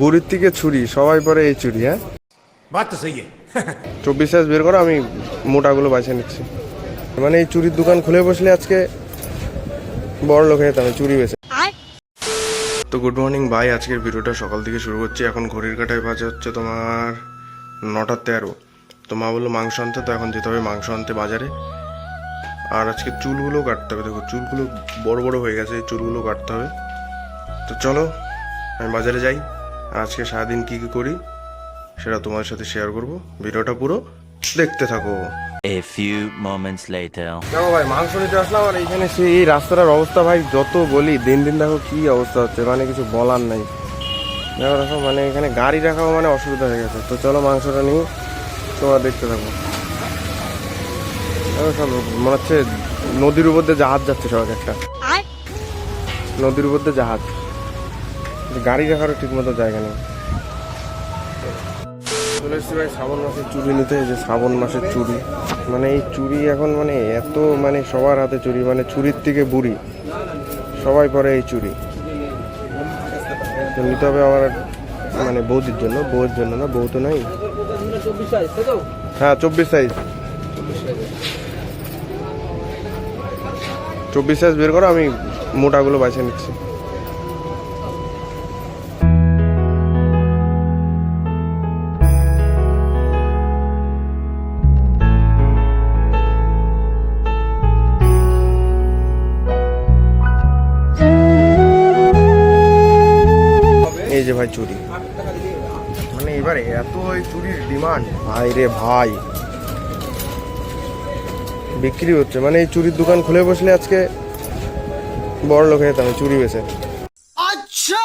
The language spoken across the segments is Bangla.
বুড়ির থেকে ছুরি সবাই পরে এই ছুরি হ্যাঁ? বাত তো সেই চব্বিশ সাইজ বের করো আমি মোটাগুলো বাছে নিচ্ছি। মানে এই চুরির দোকান খুলে বসলে আজকে বড় লোক হয়ে তাহলে চুরি বেছে তো গুড মর্নিং ভাই আজকের ভিডিওটা সকাল থেকে শুরু করছি। এখন ঘড়ির কাটায় বাজে হচ্ছে তোমার নটা তেরো। তো মা বলল মাংস আনতে তো এখন যেতে হবে মাংস আনতে বাজারে। আর আজকে চুলগুলো কাটতে হবে। দেখো চুলগুলো বড় বড় হয়ে গেছে এই চুলগুলো কাটতে হবে। তো চলো আমি বাজারে যাই। আর আজকে সারাদিন কী কী করি সেটা তোমার সাথে শেয়ার করব। ভিডিওটা পুরো দেখতে থাকো। A few moments later. দেখো ভাই মাংস নিতে আসলাম আর এইখানে সেই এই রাস্তাটার অবস্থা ভাই যত বলি দিন দিন দেখো কি অবস্থা হচ্ছে মানে কিছু বলার নাই। দেখো দেখো মানে এখানে গাড়ি রাখাও মানে অসুবিধা হয়ে গেছে। তো চলো মাংসটা নিয়ে তোমরা দেখতে থাকো। সব মনে হচ্ছে নদীর উপর দিয়ে জাহাজ যাচ্ছে সব একটা। নদীর উপর দিয়ে জাহাজ। গাড়ি রাখারও ঠিক মতো জায়গা নেই। চলে এসছি ভাই শ্রাবণ মাসের চুরি নিতে যে শ্রাবণ মাসের চুরি। মানে এই চুরি এখন মানে এত মানে সবার হাতে চুরি মানে চুরির থেকে বুড়ি। সবাই পরে এই চুরি। নিতে হবে আমার মানে বৌদির জন্য বউয়ের জন্য না বউ তো নাই। হ্যাঁ চব্বিশ সাইজ চব্বিশ সাইজ বের করো আমি মোটাগুলো বাছে নিচ্ছি। এই যে ভাই চুরি। মানে এবারে এত চুরির ডিমান্ড। ভাই রে ভাই। বিক্রি হচ্ছে। মানে এই চুরির দোকান খুলে বসলে আজকে বড় লোক হয়ে যেতাম চুরি বেছে আচ্ছা!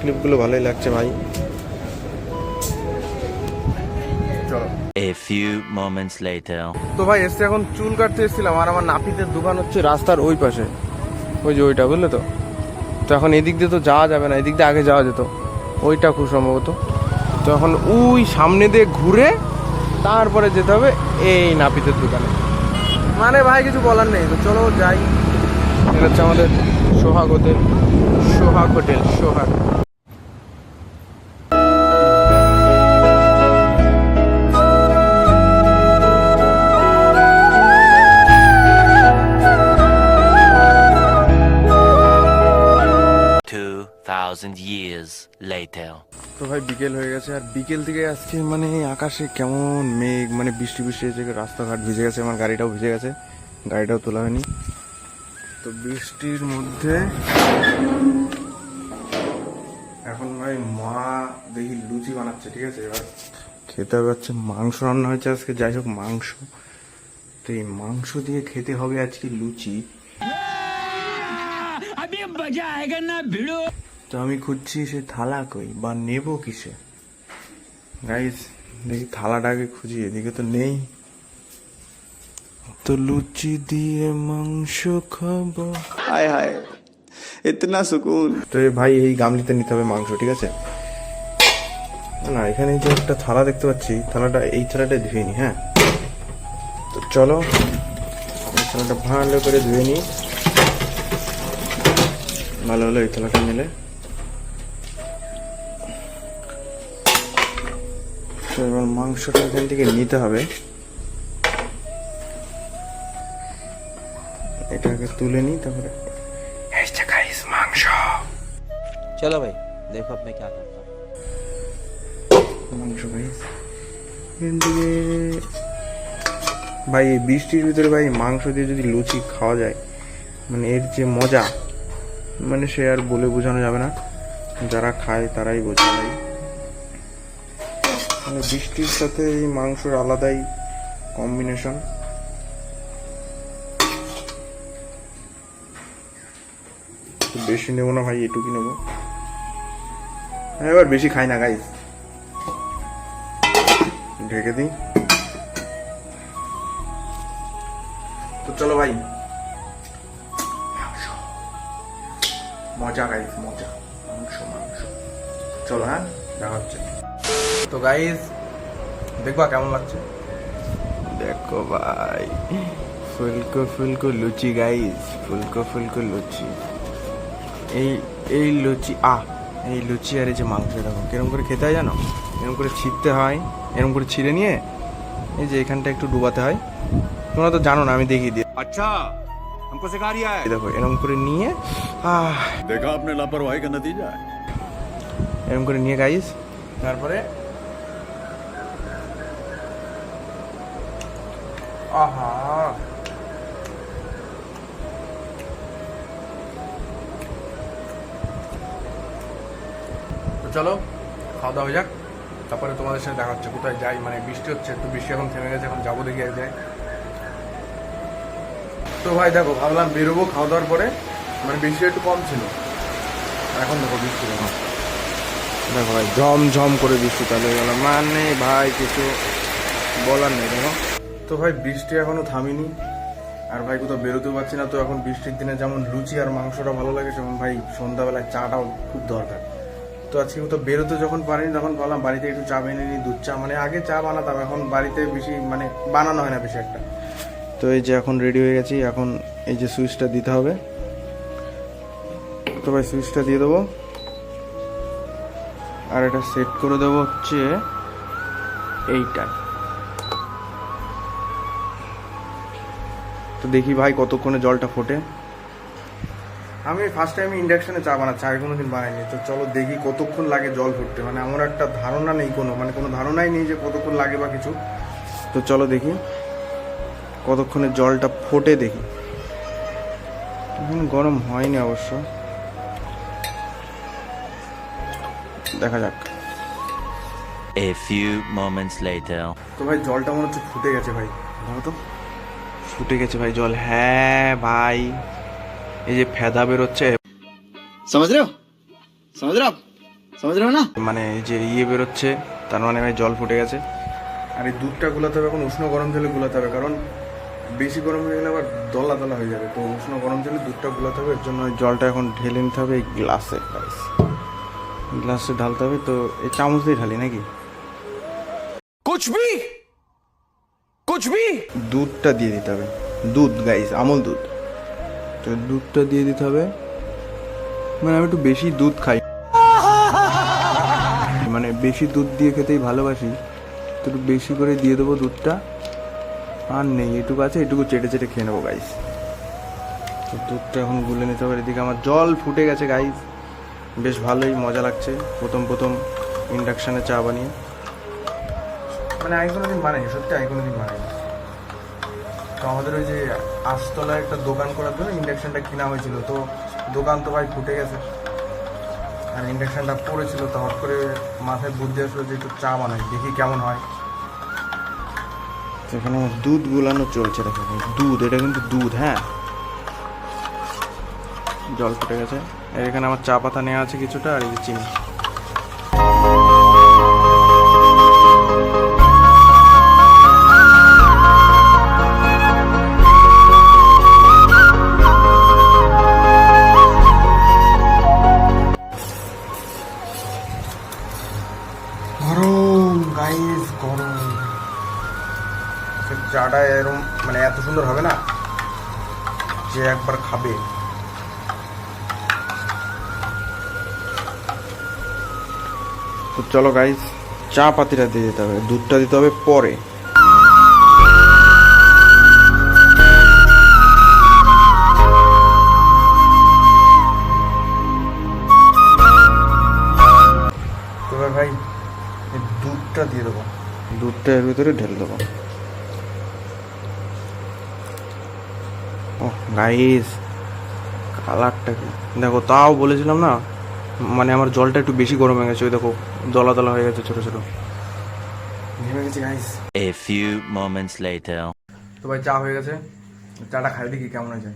ক্লিপগুলো ভালোই লাগছে ভাই। চলো। A few moments later. তো ভাই এসছে এখন চুল কাটতে এসেছিলাম আর আমার নাপিতের দোকান হচ্ছে রাস্তার ওই পাশে। ওই যে ওইটা বুঝলে তো? তো এখন এদিক দিয়ে তো যাওয়া যাবে না এদিক দিয়ে আগে যাওয়া যেত। ওইটা খুব সম্ভবত। তো এখন ওই সামনে দিয়ে ঘুরে তারপরে যেতে হবে এই নাপিতের দোকানে। মানে ভাই কিছু বলার নেই। তো চলো যাই। এটা হচ্ছে আমাদের Sohag hotel. Sohag hotel Sohag. Thousand years later. তো ভাই বিকেল হয়ে গেছে আর বিকেল থেকে আজকে মানে আকাশে কেমন মেঘ মানে বৃষ্টি বৃষ্টি হয়েছে রাস্তাঘাট ভিজে গেছে আমার গাড়িটাও ভিজে গেছে গাড়িটাও তোলা হয়নি। তো বৃষ্টির মধ্যে এখন ভাই মা দেখি লুচি বানাচ্ছে ঠিক আছে? এবার খেতে হবে হচ্ছে মাংস রান্না হয়েছে আজকে যাই হোক মাংস। তো এই মাংস দিয়ে খেতে হবে আজকে লুচি। তো আমি খুঁজছি সে থালা কই বা নেব কিসে? গাইজ দেখি থালাটাকে খুঁজি এদিকে তো নেই। তো লুচি দিয়ে মাংস খাব। হায় হায় এতনা সুকুন। তো ভাই এই গামলিতে নিতে হবে মাংস ঠিক আছে? না এখানে যে একটা থালা দেখতে পাচ্ছি। থালাটা এই থালাটা ধুয়ে নি হ্যাঁ? তো চলো থালাটা ভালো করে ধুয়ে নি। ভালো হলো এই থালাটা নিলে। তো এবার মাংসটা এখান থেকে নিতে হবে। এটাকে তুলে নি তারপরে। মাংস। চলো ভাই দেখো আপনি কে মাংস ভাই এখান থেকে ভাই এই বৃষ্টির ভিতরে ভাই মাংস দিয়ে যদি লুচি খাওয়া যায় মানে এর যে মজা মানে সে আর বলে বোঝানো যাবে না। যারা খায় তারাই বোঝে ভাই। মানে বৃষ্টির সাথে এই মাংসর আলাদাই কম্বিনেশন বেশি নেব না ভাই, এটুকুই নেব। এবার বেশি খাই না গাইস ঢেকে দিই। তো চলো ভাই। মজা গাইস মজা। মাংস মাংস। চলো হ্যাঁ দেখা হচ্ছে। তো গাইস দেখবা কেমন লাগছে দেখো ভাই ফুলকো ফুলকো লুচি গাইস ফুলকো ফুলকো লুচি এই এই লুচি আ এই লুচি আর এই যে মাংস দেখো কিরম করে খেতে হয় জানো এরকম করে ছিঁড়তে হয় এরকম করে ছিঁড়ে নিয়ে এই যে এখানটা একটু ডুবাতে হয় তোমরা তো জানো না আমি দেখিয়ে দিই अच्छा हमको सिखा रिया है এই দেখো এরকম করে নিয়ে আহ देखा आपने लापरवाही का नतीजा है এরকম করে নিয়ে গাইস তারপরে আহা তো চলো, খাওয়া দাওয়া যাক। তারপরে তোমাদের সাথে দেখা হচ্ছে, কোথায় যাই মানে বৃষ্টি হচ্ছে, একটু বৃষ্টি এখন থেমে গেছে, এখন যাব দেখি এক জায়গায় তো ভাই দেখো, ভাবলাম বেরোবো খাওয়া দাওয়ার পরে মানে বৃষ্টি একটু কম ছিল। এখন দেখো বৃষ্টি দেখো দেখো ভাই ঝম ঝম করে বৃষ্টি গেল। মানে ভাই, কিছু বলার নেই দেখো। তো ভাই, বৃষ্টি এখনও থামিনি। আর ভাই, কোথাও বেরোতেও পারছি না। তো এখন বৃষ্টির দিনে যেমন লুচি আর মাংসটা ভালো লাগে, সেমন ভাই সন্ধ্যাবেলায় চাটাও খুব দরকার। তো আজকে কোথাও বেরোতে যখন পারিনি, তখন বললাম বাড়িতে একটু চা বেনে নিই, দুধ চা। মানে আগে চা বানাতাম, এখন বাড়িতে বেশি মানে বানানো হয় না বেশি একটা। তো এই যে এখন রেডি হয়ে গেছি, এখন এই যে সুইচটা দিতে হবে। তো ভাই, সুইচটা দিয়ে দেবো। আর এটা সেট করে দেবো হচ্ছে এইটা। তো দেখি ভাই কতক্ষণে জলটা ফোটে। আমি ফার্স্ট টাইম ইন্ডাকশনে চা বানাচ্ছি আগে কোনোদিন বানাইনি। তো চলো দেখি কতক্ষণ লাগে জল ফুটতে। মানে আমার একটা ধারণা নেই কোনো মানে কোনো ধারণাই নেই যে কতক্ষণ লাগে বা কিছু। তো চলো দেখি কতক্ষণে জলটা ফোটে দেখি। গরম হয়নি অবশ্য। দেখা যাক। A few moments later. তো ভাই জলটা মনে হচ্ছে ফুটে গেছে ভাই। দেখো তো? ফুটে গেছে ভাই জল। হ্যাঁ ভাই এই যে ফেদা বেরোচ্ছে। সমাজ রেও সমাজ রেও সমাজ না। মানে যে ইয়ে বেরোচ্ছে তার মানে ভাই জল ফুটে গেছে। আর এই দুধটা গুলাতে হবে এখন উষ্ণ গরম জলে গুলাতে হবে কারণ বেশি গরম হয়ে গেলে আবার দলা দলা হয়ে যাবে। তো উষ্ণ গরম জলে দুধটা গুলাতে হবে এর জন্য জলটা এখন ঢেলে নিতে হবে এই গ্লাসে গ্লাসে ঢালতে হবে তো এই চামচ দিয়ে ঢালি নাকি? কুচ ভি कुछ भी দুধটা দিয়ে দিতে হবে দুধ গাইস আমল দুধ তো দুধটা দিয়ে দিতে হবে মানে আমি একটু বেশি দুধ খাই মানে বেশি দুধ দিয়ে খেতেই ভালোবাসি তো একটু বেশি করে দিয়ে দেবো দুধটা আর নেই এটুকু আছে এটুকু চেটে চেটে খেয়ে নেবো গাইস তো দুধটা এখন গুলে নিতে হবে এদিকে আমার জল ফুটে গেছে গাইস বেশ ভালোই মজা লাগছে প্রথম প্রথম ইন্ডাকশানে চা বানিয়ে মানে আগে কোনো দিন বানাইনি, সত্যি আগে কোনো দিন বানাইনি। তো আমাদের ওই যে আশতলায় একটা দোকান করার জন্য ইন্ডাকশানটা কেনা হয়েছিল, তো দোকান তো ভাই ফুটে গেছে। আর ইন্ডাকশানটা পড়েছিল, তো হট করে মাথায় বুদ্ধি আসলো যে একটু চা বানাই, দেখি কেমন হয়। এখানে দুধ গুলানো চলছে, দেখো দুধ, এটা কিন্তু দুধ হ্যাঁ? জল ফুটে গেছে। এখানে আমার চা পাতা নেওয়া আছে কিছুটা, আর এই চিনি। যে একবার খাবে। তো চলো গাইস চা পাতিটা দিয়ে দিতে হবে দুধটা দিতে হবে পরে। ভাই দুধটা দিয়ে দেবো। দুধটা এর ভিতরে ঢেলে দেবো। গাইস কালারটা কি? দেখো তাও বলেছিলাম না মানে আমার জলটা একটু বেশি গরম হয়ে গেছে ওই দেখো দলা দলা হয়ে গেছে ছোট ছোট। ঘেমে গেছে guys A few moments later. তো ভাই চা হয়ে গেছে। চাটা খাই দেখি কেমন হয়েছে।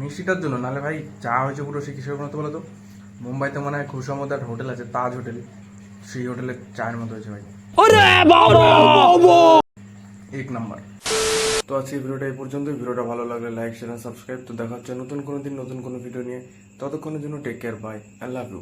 মিষ্টিটার জন্য নালে ভাই চা হয়েছে পুরো সে কিসের মতো বলো তো? মুম্বাইতে মনে হয় খুশামদার হোটেল আছে তাজ হোটেল। সেই হোটেলে চায়ের মতো হয়েছে ভাই। এক নাম্বার। তো আজকে ভিডিওটা এই পর্যন্ত ভিডিওটা ভালো লাগলে লাইক শেয়ার সাবস্ক্রাইব তো দেখা হচ্ছে নতুন কোনো দিন নতুন কোনো ভিডিও নিয়ে। ততক্ষণের জন্য take care bye I love you